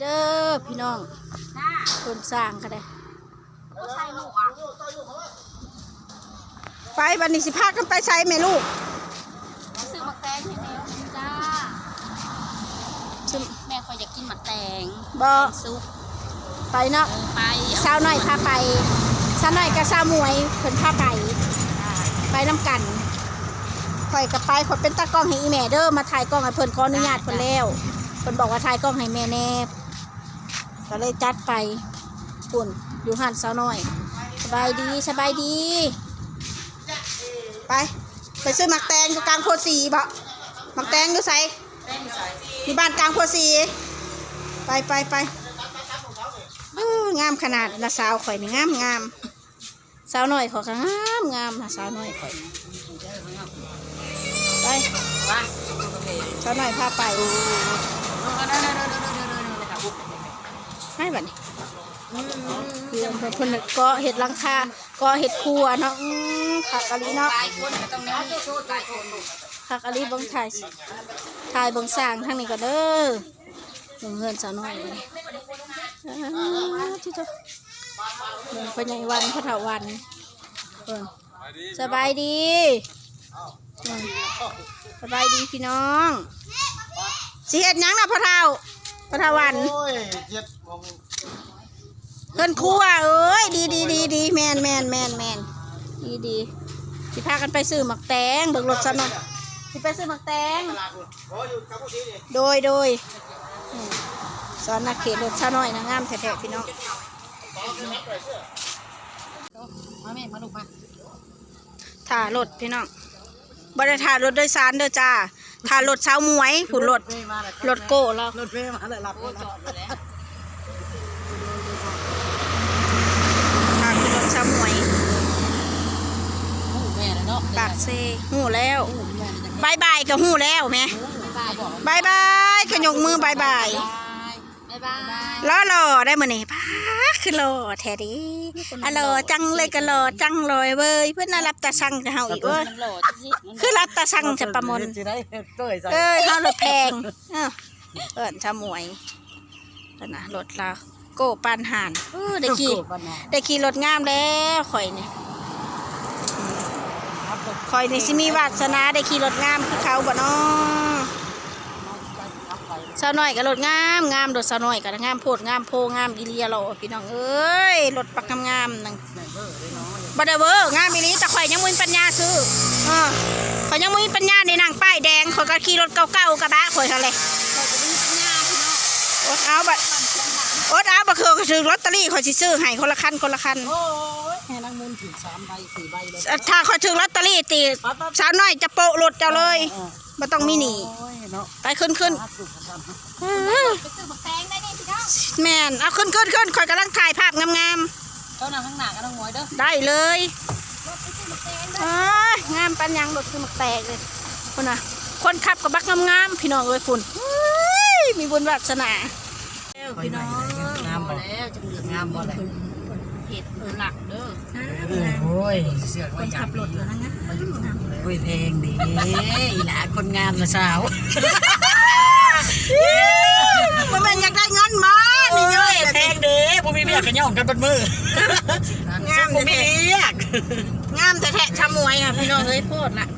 เด้อพี่น้องจ้าคนสร้างก็ได้ก็ใช่ลูกอะไปวันนี้สิพากันไปใช้แม่ลูกซื้อหมักแตงให้แม่จ้าซึ่งแม่คอยอยากกินหมักแตงบ่ซุปไปเนาะเออไปสาวน้อยพาไปสาวน้อยกับสาวมวยเพิ่นพาไปไปน้ำกันข่อยกับไปข่อยเป็นตากล้องให้อีแม่เด้อมาถ่ายกล้องให้เพิ่นขออนุญาตเพิ่นแล้วเพิ่นบอกว่าถ่ายกล้องให้แม่แน่ ก็เลยจัดไปปุ่นอยู่หันเสาวน้อย สบายดีสบายดี ไป ไปซื้อหมักแตงอยู่กลางโพธิ์สีบ่หมักแตงอยู่ไสที่บ้านกลางโพธิ์สีไปไปไปงามขนาดนะสาวข่อยนี่งามงามสาวน้อยขอยก็งามงามนะสาวน้อยข่อยไปสาวน้อยพาไป ให้บัดนี้คือเพิ่นก็เห็ดลังคาก็เห็ดครัวเนาะอื้อขักอะไรเนาะหลายคนก็ต้องแนวนี้หลายคนคักอลีบังถ่ายถ่ายบังสร้างทางนี้ก็เด้อเบิ่งเฮือนสาวน้อยที่จ้าเบิ่งพ่อใหญ่วันพ่อเฒ่าวันสบายดีสบายดีพี่น้องสิเฮ็ดยังนะพ่อเฒ่า พ่อเฒ่าวันโอ้ยเจ็ดโมงเพิ่นครัวเอ้ยดีดีดีดีแมนแมนแมนแมนดีดีสิพากันไปซื้อหมักแตงเบิ่งรถซะหน่อยสิไปซื้อหมักแตงตลาดคุณโอ้ยอยู่กับผู้ที่นี่โดยโดยอืมสอนนักเขตรถชาน้อยนะงามแท้ๆพี่น้องมาแม่มาลูกมาถ่ารถพี่น้องบริถ่ารถโดยสารเด้อจ้า ถ่ารถเช้าวหมวยผุนรถรถโก้แล้วรถเมย์มาเลยรับโอ้จอดอยู่แล้วถ่ารถเช้าวหมวยโอ้แม่แล้วเนาะปากเซหูแล้วโอ้แม่จะบายบายกับหูแล้วแหม่บายบอกบายบายขยกมือบายบายบายบายล้อหล่อได้มาเนี่ยป้า คือหล่อแท้ดีอะหล่อจังเลยก็หล่อจังเลยเว้ยเพื่อนน่ารับตาสั่งกับเฮาอีกเว้ยมันหล่อจริงๆคือรับตาสั่งจะประมนที่ไหนเต้ยใส่เอ้ยเฮารถแพงเอ้าเอิ้นชะมวยนั่นนะรถเราโก้ปานห่านเออได้ขี่ได้ขี่รถงามแล้วข่อยนี่ข่อยนี่สิมีวาสนาได้ขี่รถงามคือเขาบ่น้อ สาวน้อยก็รถงามงามรถสาวน้อยก็งามโพดงามโพงามอีเลียหล่อพี่น้องเอ้ยรถปักงามๆนั่งบ่ได้เวอร์งามอีหลีแต่ข่อยยังบ่มีปัญญาซื้ออข่อยยังบ่มีปัญญาในนั่งป้ายแดงข่อยก็ขี่รถเก่าๆกระบะข่อยหั่นแหลอดเอาบัดอดเอาบัดคือซื้อลอตเตอรี่ขอยซื้อให้คนละคันคนละคัน ถึงสามใบสี่ใบเลยถ้าขอยซื้อลอตเตอรี่ตีสาวน้อยจะโปะรถเจ้าเลยบ่ต้องมีหนีโอ้ยเนาะไปขึ้นขึ้นปลูกกระทำอื้อไปซื้อหมักแตงได้นี่พี่น้องแม่นเอาขึ้นขึ้นขึ้นข่อยกำลังถ่ายภาพงามเจ้าหน้าข้างหน้าก็ต้องงวยเด้อๆได้เลยรถไปซื้อหมักแตงอ้ายงามปันยังรถคือหมักแตกเลยคุณน่ะคนขับกับบักงามๆพี่น้องเอ้ยคุณเฮ้ยมีบุญวาสนาพี่น้องงามพอบ่แล้วจังเหลืองงามบ่เลย เห็ดหลักเด้อโอ้ยเสือกคนขับรถแล้วนะโอ้ยเพลงดีอีหลาคนงามนะสาวมันเป็นอยากได้เงินมานี่เยอะเพลงดีผมมีเรียกกันย่องกันบนมืองามผมมีแท้เรียกๆงามแต่แทะชะมวยอะพี่น้องเอ้ยโพดละเอา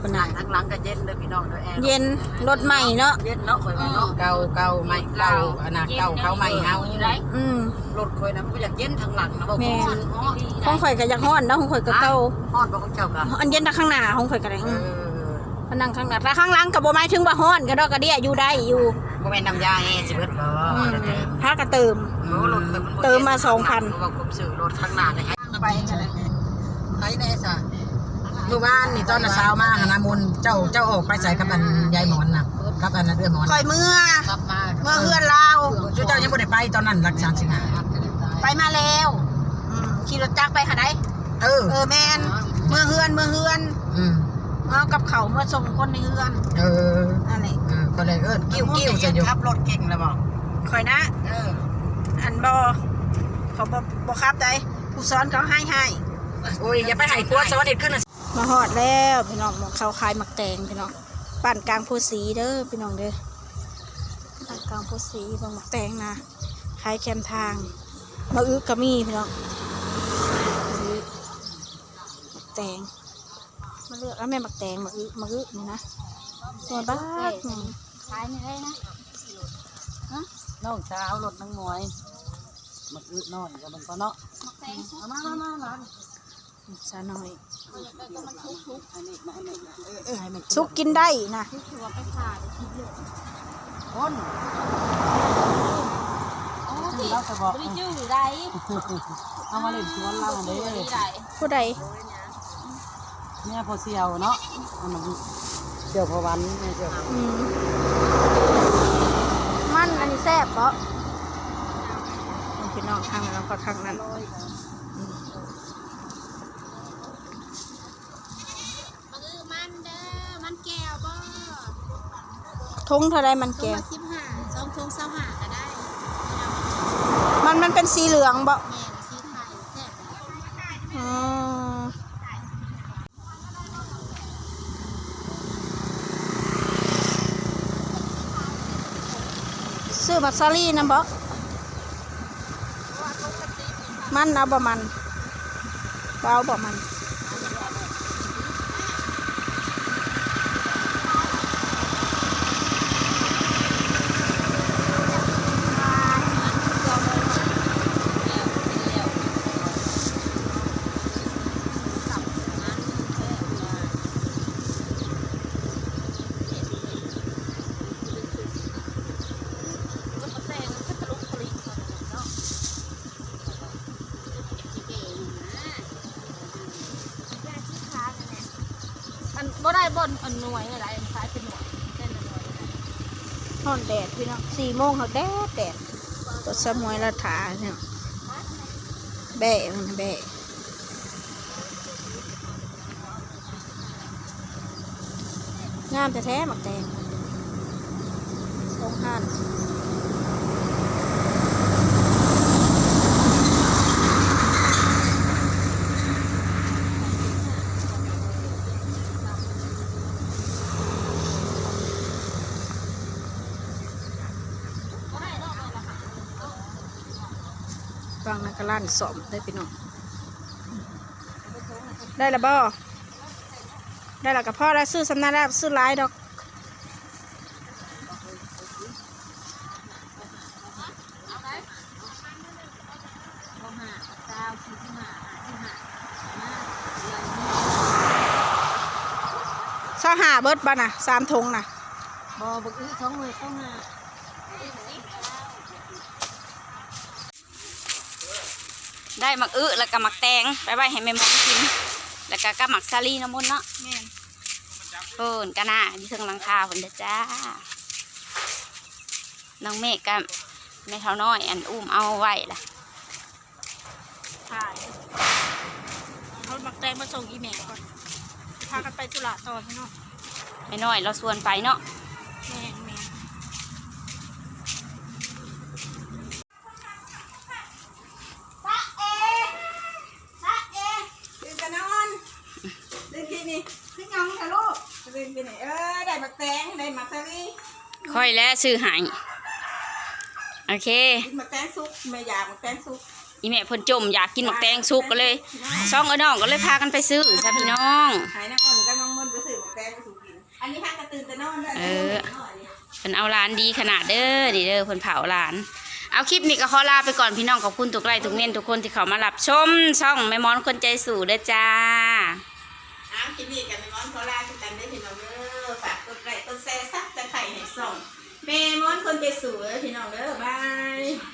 คนน่ะทั้งหลังก็เย็นเลยพี่น้องเด้อแอร์เย็นรถใหม่เนาะเย็นเนาะข่อยว่าเนาะเก่าเก่าใหม่เก่าอันน่ะเก่าเขาใหม่เฮาอยู่ได้อืมรถข่อยนะมันก็อยากเย็นทางหลังนะบ่แม่ฮ้อนฮ้อนของข่อยก็อยากฮ้อนเนาะของข่อยก็เก่าฮ้อนบ่ของเจ้าก็อันเย็นแต่ข้างหน้าของข่อยก็ได้เออืมอพนังข้างหน้าแต่ข้างหลังก็บ่หมายถึงว่าฮ้อนก็ดอกกระเดียอยู่ได้อยู่บ่แม่นน้ำยาแอร์สิเบิดบ่อืมเดี๋ยวเติมถ้าก็เติมโอ้รถข่อยมันบ่เติมมา2,000เพราะว่าผมซื้อรถข้างหน้าได้ให้ไปกันเลยไผแน่ซะเมื่อวานนี่ตอนน่ะเช้ามาหานามุนเจ้าเจ้าออกไปใส่กับอันยายหมอนน่ะกับอันนั้นเอื้อหมอนข่อยเมื่อ กลับมาเมื่อเฮือนลาวเจ้ายังบ่ได้ไปตอนนั้นรักษาสิงหาไปมาแล้วอืมขี่รถจักรไปหาได้เออ เออแม่นเมื่อเฮือนเมื่อเฮือนอืมเอากับเขาวเมื่อส่งคนในเฮือนเออนั่นแหละเออก็เลยเอิ้นกิ้วกิ้วจะอยู่ขับรถเก่งแล้วบ่ข่อยนะเอออันบอเขาบอบอครับใจผู้สอนเขาให้ให้โอ้ยอย่าไปให้ผัวสวัสดีขึ้นน่ะ มาหอดแล้วพี่น้องหมองเขาขายหมักแตงพี่น้องปั่นกลางโพสีเด้อพี่น้องเด้อปั่นกลางางพุสีบางหมักแตงนะขายแคมทางมะอึกระมีพี่น้องมะอึหมักแตงมาเลือกแล้วแม่หมักแตงมะอึมะอึนี่นะส่วนบ้านหนึ่งขายนี่ได้นะน้องสาวรถนางมวยมักอึน้อยกับมันก็เนาะมักแตงซุกเอามามามา หลานสาหน่อยก็มันซุกซุกอันนี้มาอันนี้เออเออให้มันซุกกินได้นะซุกถือว่าไปผ่าไปคิดเยอะคนโอ้ที่เราจะบอกบริจื้อได้เอามาเล่นสวนเราเด้บริได้ผู้ใดเนี่ยพอเสียวเนาะอันนั้นเสียวพอวันเนี่ยเสียวพออืมมันอันนี้แซ่บเพราะพี่น้องทางนั้นแล้วก็ทางนั้นมัน ทงเท่าไรมันแกงสิบห้าสองทงสามห้าก็ได้มันมันเป็นสีเหลืองบ่แม่สีไทยแซ่บอืมซื้อมักซารี่นะบ่มันเอาบ่มันบ่เอาบ่มัน อั นบ่ได้บ่นอันหน่วยอะไรอันคล้ายเป็นหน่วยเส้นหน่วยนอนแดดพี่น้องสี่โมงเขาแดดแดดรถสมวยละถาเนี่ยแบะมันแบะงามแต่แท้ๆหมักแตงตรงหัน ลั่นสอมได้พี่น้องได้ละบ่ได้ละกับพ่อได้ซื้อสำนักแล้วซื้อหลายดอกบ่ห้าเก้าสิบห้าสิบห้าเศร้าหาเบิดบ้าน่ะสามทงน่ะบ่บักอื้อท้องเลยต้องห้า ได้หมักอื้อแล้วก็หมักแตงไปไว้ให้แม่หมอนกิน แล้วก็กับหมักซาลีน้ำมันต์เนาะแม่นเพิ่นกันน่ะอยู่เทิงหลังคาเพิ่นเด้อจ้าน้องเมฆกับแม่เท่าน้อย อันอุ้มเอาไว้ล่ะถ่ายเอาหมักแตงมาส่งอีเมลก่อนพากันไปตุลาต่อพี่น้องแม่น้อยเราชวนไปเนาะ แม่นแม่นตื่นกันนอนตื่นทีนี่พี่น้องค่ะลูกตื่นทีนี่เออได้หมักแตงได้หมักซาลี่ ค่ อยแล้วซื้อใหายโอเคกินหมักแตงซุปไม่อยากหมักแตงซุปอีแม่เพิ่นจมอยากกินหมักแตงสุกก็เลยซ่องเอ้น้องก็เลยพากันไปซื้อจ้ะพี่น้อง หายน้ำอ่อนกับน้องมนต์ไปซื้อหมักแตงไปสู่กิน อันนี้พากระตื่นแต่นอนด้วยเออ เพิ่นเอาร้านดีขนาดเด้อนี่เด้อเพิ่นเผาร้าน เอาคลิปนี้ก็ขอลาไปก่อนพี่น้องขอบคุณทุกไลค์ทุกเม่นทุกคนที่เข้ามารับชม ช่องแม่มอนคนใจสู่เด้อจ้า อ้าวคลิปนี้กันไปมอนขอลาคือกันได้อพี่น้องเด้อฝากกดไลค์กดแชร์ซับตะไคร้ให้ส่อง เมมอนคนใจสวยพี่น้องเด้อบาย